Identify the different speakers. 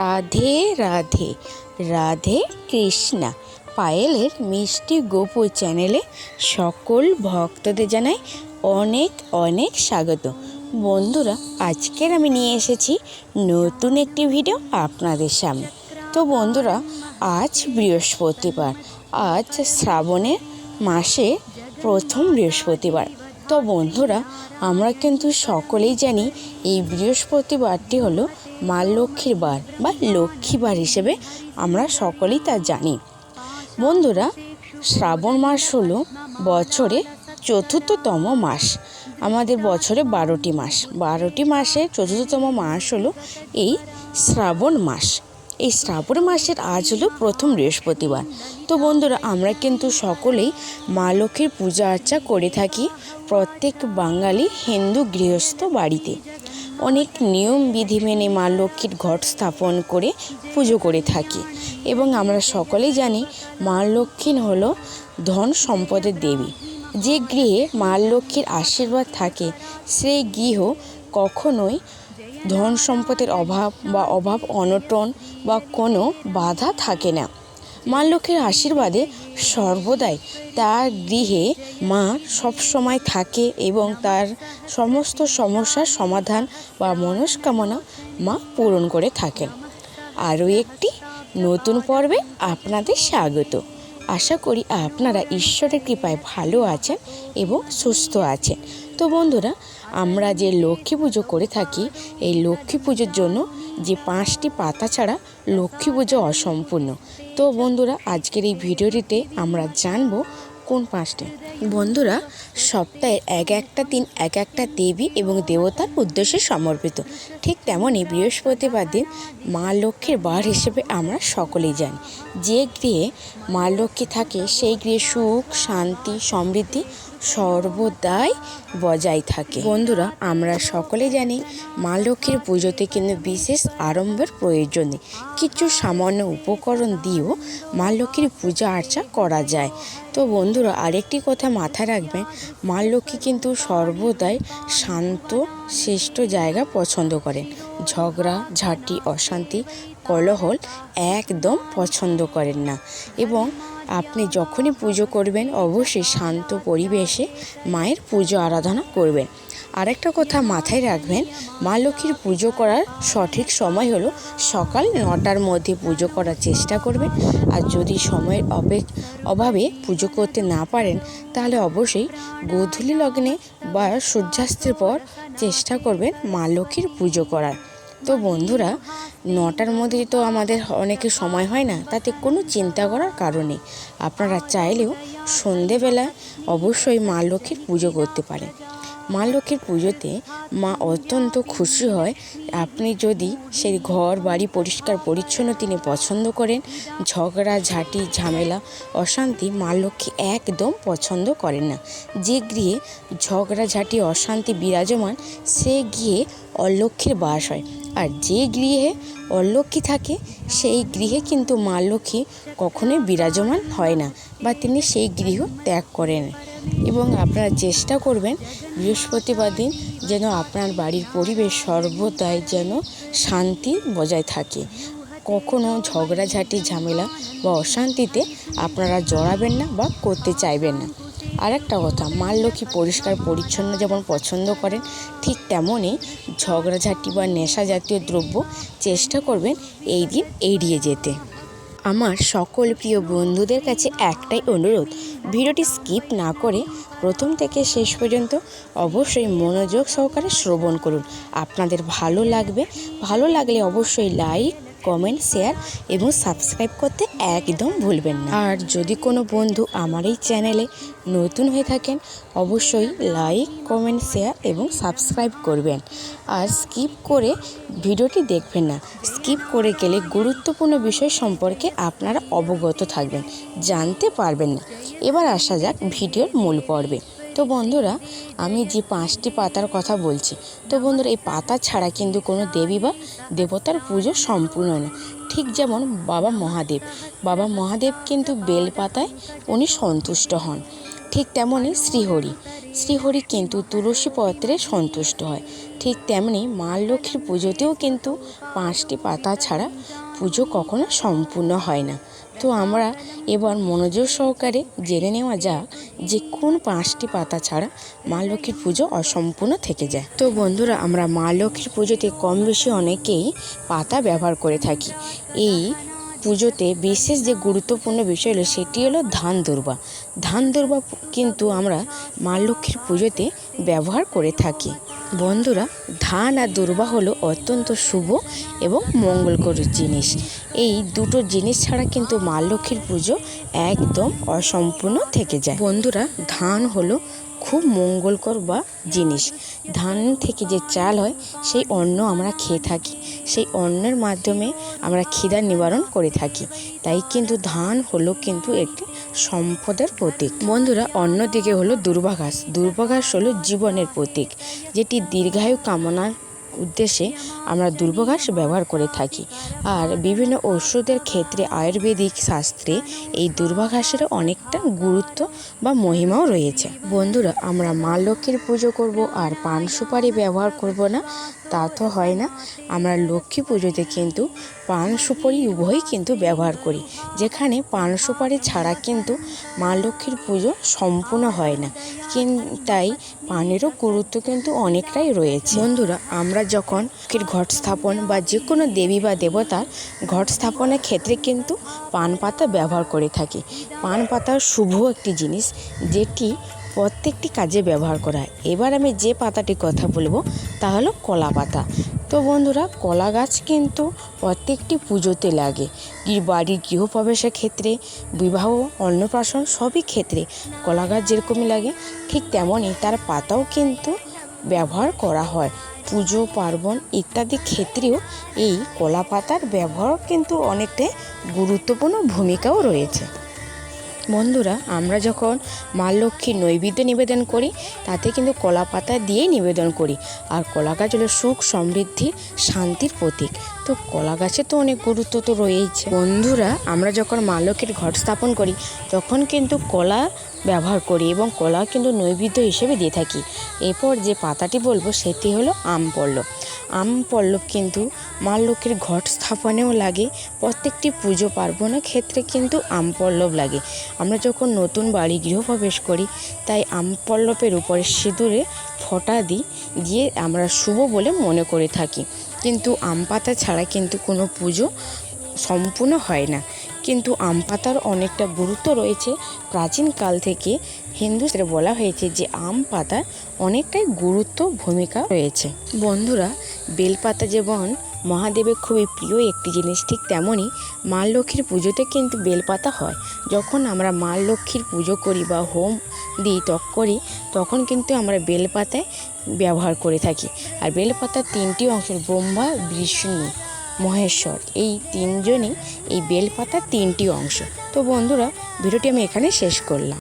Speaker 1: রাধে রাধে রাধে কৃষ্ণা। পায়েলের মিষ্টি গোপু চ্যানেলে সকল ভক্তদের জানাই অনেক অনেক স্বাগত। বন্ধুরা, আজকের আমি নিয়ে এসেছি নতুন একটি ভিডিও আপনাদের সামনে। তো বন্ধুরা, আজ বৃহস্পতিবার, আজ শ্রাবণের মাসে প্রথম বৃহস্পতিবার। তো বন্ধুরা, আমরা কিন্তু সকলেই জানি এই বৃহস্পতিবারটি হলো মা লক্ষ্মীর বার বা লক্ষ্মীবার হিসেবে আমরা সকলেই তা জানি। বন্ধুরা, শ্রাবণ মাস হলো বছরে চতুর্থতম মাস। আমাদের বছরে বারোটি মাস। বারোটি মাসে চতুর্থতম মাস হলো এই শ্রাবণ মাস। এই শ্রাবণ মাসের আজ হলো প্রথম বৃহস্পতিবার। তো বন্ধুরা, আমরা কিন্তু সকলেই মা লক্ষ্মীর পূজা আর্চা করে থাকি প্রত্যেক বাঙালি হিন্দু গৃহস্থ বাড়িতে। অনেক নিয়ম বিধি মেনে মা লক্ষ্মীর ঘট স্থাপন করে পুজো করে থাকি এবং আমরা সকলেই জানি মা লক্ষ্মী হলো ধন সম্পদের দেবী। যে গৃহে মা লক্ষ্মীর আশীর্বাদ থাকে, সেই গৃহ কখনোই ধন সম্পদের অভাব বা অভাব অনটন বা কোনো বাধা থাকে না। মা লক্ষ্মীর আশীর্বাদে সর্বদাই তার গৃহে মা সবসময় থাকে এবং তার সমস্ত সমস্যার সমাধান বা মনস্কামনা মা পূরণ করে থাকেন। আরও একটি নতুন পর্বে আপনাদের স্বাগত। আশা করি আপনারা ঈশ্বরের কৃপায় ভালো আছেন এবং সুস্থ আছেন। তো বন্ধুরা আমরা যে লক্ষ্মী পুজো করে থাকি, এই লক্ষ্মী পুজোর জন্য যে পাঁচটি পাতা ছাড়া লক্ষ্মী পুজো অসম্পূর্ণ। তো বন্ধুরা, আজকের এই ভিডিওটিতে আমরা জানব কোন পাঁচটি। বন্ধুরা, সপ্তাহের এক একটা দিন, এক একটা দেবী এবং দেবতার উদ্দেশ্যে সমর্পিত। ঠিক তেমনই বৃহস্পতিবার দিন মা লক্ষ্মীর বার হিসেবে আমরা সকলেই জানি। যে গৃহে মা লক্ষ্মী থাকে, সেই গৃহে সুখ, শান্তি, সমৃদ্ধি সর্বদাই বজায় থাকে। বন্ধুরা, আমরা সকলে জানি মা লক্ষ্মীর পুজোতে কিন্তু বিশেষ আড়ম্বর প্রয়োজন কিছু সামান্য উপকরণ দিয়েও মা লক্ষ্মীর পূজা আর্চা করা যায়। তো বন্ধুরা, আরেকটি কথা মাথায় রাখবেন, মা লক্ষ্মী কিন্তু সর্বদাই শান্ত, শ্রেষ্ঠ জায়গা পছন্দ করেন। ঝগড়া, ঝাঁটি, অশান্তি, কলহল একদম পছন্দ করেন না। এবং আপনি যখনই পুজো করবেন, অবশ্যই শান্ত পরিবেশে মায়ের পুজো আরাধনা করবেন। আরেকটা কথা মাথায় রাখবেন, মা লক্ষ্মীর পুজো করার সঠিক সময় হলো সকাল নটার মধ্যে পুজো করার চেষ্টা করবেন। আর যদি সময়ের অপেক, অভাবে পুজো করতে না পারেন, তাহলে অবশ্যই গোধূলি লগ্নে বা সূর্যাস্তের পর চেষ্টা করবেন মা লক্ষ্মীর পুজো করার। তো বন্ধুরা, নটার মধ্যে তো আমাদের অনেকে সময় হয় না, তাতে কোনো চিন্তা করার কারণে আপনারা চাইলেও সন্ধেবেলা অবশ্যই মা লক্ষ্মীর পুজো করতে পারেন। মা লক্ষ্মীর পুজোতে মা অত্যন্ত খুশি হয়। আপনি যদি সেই ঘর, বাড়ি পরিষ্কার, পরিচ্ছন্ন তিনি পছন্দ করেন, ঝগড়া, ঝাঁটি, ঝামেলা, অশান্তি মা লক্ষ্মী একদম পছন্দ করেন না। যে গৃহে ঝগড়া, ঝাঁটি, অশান্তি বিরাজমান, সে গৃহে অলক্ষ্মীর বাস হয়। আর যে গৃহে অলক্ষ্মী থাকে, সেই গৃহে কিন্তু মা লক্ষ্মী কখনোই বিরাজমান হয় না বা তিনি সেই গৃহ ত্যাগ করেন। এবং আপনারা চেষ্টা করবেন বৃহস্পতিবার দিন যেন আপনার বাড়ির পরিবেশ সর্বদাই যেন শান্তি বজায় থাকে। কখনো ঝগড়াঝাটি, ঝামেলা বা অশান্তিতে আপনারা জড়াবেন না বা করতে চাইবেন না। আর একটা কথা, মা লক্ষ্মী পরিষ্কার, পরিচ্ছন্ন যেমন পছন্দ করেন, ঠিক তেমনই ঝগড়াঝাটি বা নেশা জাতীয় দ্রব্য চেষ্টা করবেন এই দিন এড়িয়ে যেতে। আমার সকল প্রিয় বন্ধুদের কাছে একটাই অনুরোধ, ভিডিওটি স্কিপ না করে প্রথম থেকে শেষ পর্যন্ত অবশ্যই মনোযোগ সহকারে শ্রবণ করুন। আপনাদের ভালো লাগবে, ভালো লাগলে অবশ্যই লাইক কমেন্ট, শেয়ার এবং সাবস্ক্রাইব করতে একদম ভুলবেন না। আর যদি কোনো বন্ধু আমার এই চ্যানেলে নতুন হয়ে থাকেন, অবশ্যই লাইক, কমেন্ট, শেয়ার এবং সাবস্ক্রাইব করবেন। আর স্কিপ করে ভিডিওটি দেখবেন না। স্কিপ করে গেলে গুরুত্বপূর্ণ বিষয় সম্পর্কে আপনারা অবগত থাকবেন, জানতে পারবেন না। এবার আসা যাক ভিডিওর মূল পর্বে। তো বন্ধুরা, আমি যে পাঁচটি পাতার কথা বলছি, তো বন্ধুরা, এই পাতা ছাড়া কিন্তু কোনো দেবী বা দেবতার পুজো সম্পূর্ণ না ঠিক যেমন বাবা মহাদেব। বাবা মহাদেব কিন্তু বেল পাতায় উনি সন্তুষ্ট হন। ঠিক তেমনই শ্রীহরি। শ্রীহরি কিন্তু তুলসী পত্রে সন্তুষ্ট হয়। ঠিক তেমনি মা লক্ষ্মীর পুজোতেও কিন্তু পাঁচটি পাতা ছাড়া পুজো কখনো সম্পূর্ণ হয় না। তো আমরা এবার মনোযোগ সহকারে জেনে নেওয়া যাক যে কোন পাঁচটি পাতা ছাড়া মা লক্ষ্মীর পুজো অসম্পূর্ণ থেকে যায়। তো বন্ধুরা, আমরা মা লক্ষ্মীর পুজোতে কম বেশি অনেকেই পাতা ব্যবহার করে থাকি। এই পুজোতে বিশেষ যে গুরুত্বপূর্ণ বিষয় হলো সেটি হলো ধান দুর্বা। ধান দুর্বা কিন্তু আমরা মা লক্ষ্মীর পুজোতে ব্যবহার করে থাকি। বন্ধুরা, ধান আর দুর্বা হলো অত্যন্ত শুভ এবং মঙ্গলকর জিনিস। এই দুটো জিনিস ছাড়া কিন্তু মা লক্ষ্মীর পুজো একদম অসম্পূর্ণ থেকে যায়। বন্ধুরা, ধান হলো খুব মঙ্গলকর বা জিনিস। ধান থেকে যে চাল হয়, সেই অন্ন আমরা খেয়ে থাকি। সেই অন্নের মাধ্যমে আমরা খিদা নিবারণ করে থাকি। তাই কিন্তু ধান হলো কিন্তু একটি সম্পদের প্রতীক। বন্ধুরা অন্যদিকে হলো দুর্বাঘাস দুর্বাঘাস হলো জীবনের প্রতীক, যেটি দীর্ঘায়ু কামনার উদ্দেশ্যে আমরা দুর্বাঘাস ব্যবহার করে থাকি। আর বিভিন্ন ওষুধের ক্ষেত্রে আয়ুর্বেদিক শাস্ত্রে এই দুর্বাঘাসের অনেকটা গুরুত্ব বা মহিমাও রয়েছে। বন্ধুরা, আমরা মা লক্ষ্মীর পুজো করব আর পান সুপারি ব্যবহার করব না। তা তো হয় না। আমরা লক্ষ্মী পুজোতে কিন্তু পান সুপারি উভয়ই কিন্তু ব্যবহার করি। যেখানে পান সুপারি ছাড়া কিন্তু মা লক্ষ্মীর পুজো সম্পূর্ণ হয় না। কিন তাই পানেরও গুরুত্ব কিন্তু অনেকটাই রয়েছে। বন্ধুরা, আমরা যখন ঘট স্থাপন বা যে কোনো দেবী বা দেবতার ঘট স্থাপনের ক্ষেত্রে কিন্তু পান পাতা ব্যবহার করে থাকি। পান পাতা শুভ একটি জিনিস যেটি প্রত্যেকটি কাজে ব্যবহার করা। হয় এবার আমি যে পাতাটির কথা বলব, তা হলো কলা পাতা। তো বন্ধুরা, কলা গাছ কিন্তু প্রত্যেকটি পুজোতে লাগে। বাড়ির গৃহপ্রবেশের ক্ষেত্রে, বিবাহ, অন্নপ্রাশন সবই ক্ষেত্রে কলা গাছ যেরকমই লাগে, ঠিক তেমনই তার পাতাও কিন্তু ব্যবহার করা হয়। পুজো, পার্বণ ইত্যাদি ক্ষেত্রেও এই কলা পাতার ব্যবহার কিন্তু অনেকটাই গুরুত্বপূর্ণ ভূমিকাও রয়েছে। বন্ধুরা আমরা যখন মা লক্ষ্মীর নৈবেদ্য নিবেদন করি, তাতে কিন্তু কলা পাতা দিয়েই নিবেদন করি। আর কলা গাছ হলো সুখ, সমৃদ্ধি, শান্তির প্রতীক। তো কলা গাছে তো অনেক গুরুত্ব তো রয়েইছে। বন্ধুরা, আমরা যখন মা লক্ষ্মীর ঘট স্থাপন করি, তখন কিন্তু কলা ব্যবহার করি এবং কলা কিন্তু নৈবেদ্য হিসেবে দিয়ে থাকি। এরপর যে পাতাটি বলব, সেটি হলো আম পল্লব। আম পল্লব কিন্তু মা লক্ষ্মীর ঘট স্থাপনেও লাগে, প্রত্যেকটি পুজো পার্বণের ক্ষেত্রে কিন্তু আম পল্লব লাগে। আমরা যখন নতুন বাড়ি গৃহপ্রবেশ করি, তাই আম পল্লবের উপরে সিঁদুরে ফোঁটা দিই, দিয়ে আমরা শুভ বলে মনে করে থাকি। কিন্তু আম পাতা ছাড়া কিন্তু কোনো পুজো সম্পূর্ণ হয় না। কিন্তু আম পাতার অনেকটা গুরুত্ব রয়েছে। প্রাচীনকাল থেকে হিন্দুদের বলা হয়েছে যে আম পাতার অনেকটাই গুরুত্ব ভূমিকা রয়েছে। বন্ধুরা, বেলপাতা যেমন মহাদেবের খুবই প্রিয় একটি জিনিস, ঠিক তেমনই মা লক্ষ্মীর পুজোতে কিন্তু বেলপাতা হয়। যখন আমরা মা লক্ষ্মীর পুজো করি বা হোম দিই তক করি, তখন কিন্তু আমরা বেলপাতায় ব্যবহার করে থাকি। আর বেলপাতার তিনটি অংশ ব্রহ্মা, বিষ্ণু, মহেশ্বর। এই তিনজনই এই বেলপাতার তিনটি অংশ। তো বন্ধুরা, ভিডিওটি আমি এখানে শেষ করলাম।